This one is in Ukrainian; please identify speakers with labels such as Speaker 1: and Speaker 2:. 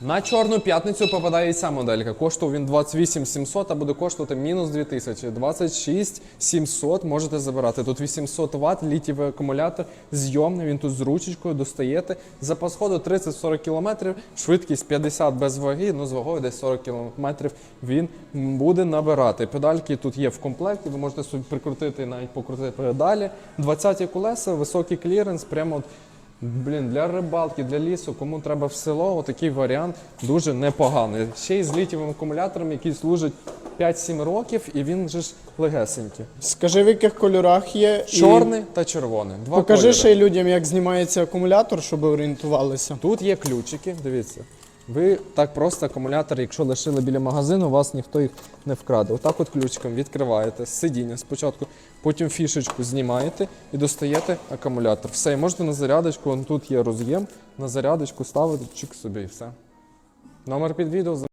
Speaker 1: На чорну п'ятницю попадає і ця моделька. Коштував він 28 700, а буде коштувати мінус 2000. 26 700 можете забирати. Тут 800 Вт, літівий акумулятор, зйомний, він тут з ручечкою, достаєте. Запас ходу 30-40 км, швидкість 50 без ваги, ну з вагою десь 40 км він буде набирати. Педальки тут є в комплекті, ви можете собі прикрутити навіть покрутити педалі. 20 колеса, високий кліренс, прямо от Блін, для рибалки, для лісу, кому треба в село, отакий варіант дуже непоганий. Ще й з літівим акумулятором, який служить 5-7 років, і він же ж легесенький.
Speaker 2: Скажи, в яких кольорах є. і
Speaker 1: Чорний та червоний. Два
Speaker 2: Покажи
Speaker 1: кольори.
Speaker 2: ще й людям, як знімається акумулятор, щоб орієнтувалися.
Speaker 1: Тут є ключики, дивіться. Ви так просто акумулятор, якщо лишили біля магазину, вас ніхто їх не вкраде. Отак от ключиком відкриваєте сидіння спочатку, потім фішечку знімаєте і достаєте акумулятор. Все, і можете на зарядочку, вон тут є роз'єм, на зарядочку ставити чик собі і все. Номер під відео.